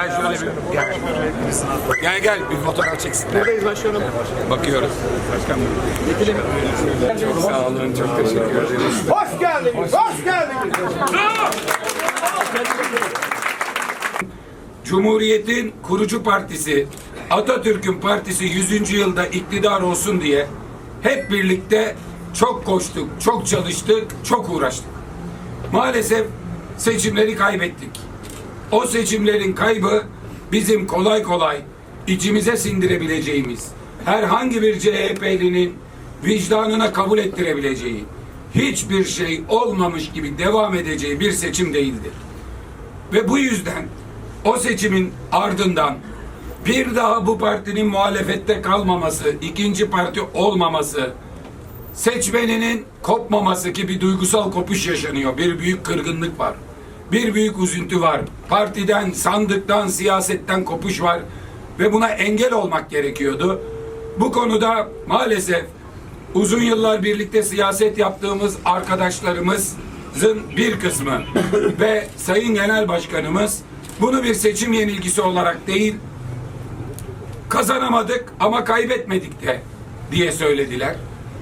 Gel şöyle bir gel. Gel gel bir fotoğraf çeksinler. Buradayız başkanım. Bakıyoruz. Sağ olun çok teşekkür ederiz. Hoş geldiniz, hoş geldiniz. Cumhuriyet'in kurucu partisi Atatürk'ün partisi 100. yılda iktidar olsun diye hep birlikte çok koştuk, çok çalıştık, çok uğraştık. Maalesef seçimleri kaybettik. O seçimlerin kaybı bizim kolay kolay içimize sindirebileceğimiz, herhangi bir CHP'linin vicdanına kabul ettirebileceği, hiçbir şey olmamış gibi devam edeceği bir seçim değildir. Ve bu yüzden o seçimin ardından bir daha bu partinin muhalefette kalmaması, ikinci parti olmaması, seçmeninin kopmaması gibi duygusal kopuş yaşanıyor. Bir büyük kırgınlık var. Bir büyük üzüntü var. Partiden, sandıktan, siyasetten kopuş var. Ve buna engel olmak gerekiyordu. Bu konuda maalesef uzun yıllar birlikte siyaset yaptığımız arkadaşlarımızın bir kısmı ve Sayın Genel Başkanımız bunu bir seçim yenilgisi olarak değil kazanamadık ama kaybetmedik de diye söylediler.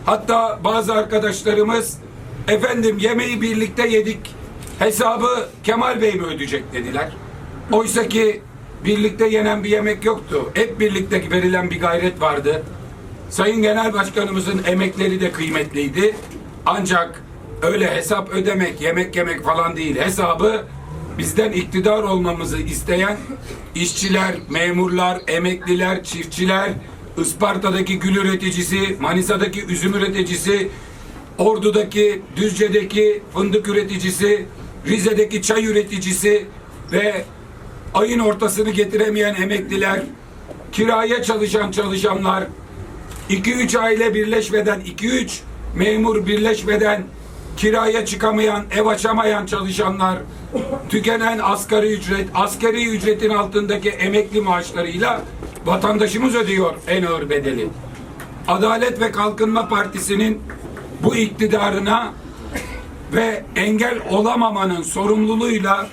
Hatta bazı arkadaşlarımız efendim yemeği birlikte yedik hesabı Kemal Bey mi ödeyecek dediler. Oysa ki birlikte yenen bir yemek yoktu. Hep birlikte verilen bir gayret vardı. Sayın Genel Başkanımızın emekleri de kıymetliydi. Ancak öyle hesap ödemek, yemek yemek falan değil. Hesabı bizden iktidar olmamızı isteyen işçiler, memurlar, emekliler, çiftçiler, Isparta'daki gül üreticisi, Manisa'daki üzüm üreticisi, Ordu'daki, Düzce'deki fındık üreticisi, Rize'deki çay üreticisi ve ayın ortasını getiremeyen emekliler, kiraya çalışan çalışanlar, 2-3 aile birleşmeden, 2-3 memur birleşmeden kiraya çıkamayan, ev açamayan çalışanlar, tükenen asgari ücret, asgari ücretin altındaki emekli maaşlarıyla vatandaşımız ödüyor en ağır bedeli. Adalet ve Kalkınma Partisi'nin bu iktidarına ve engel olamamanın sorumluluğuyla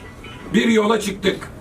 bir yola çıktık.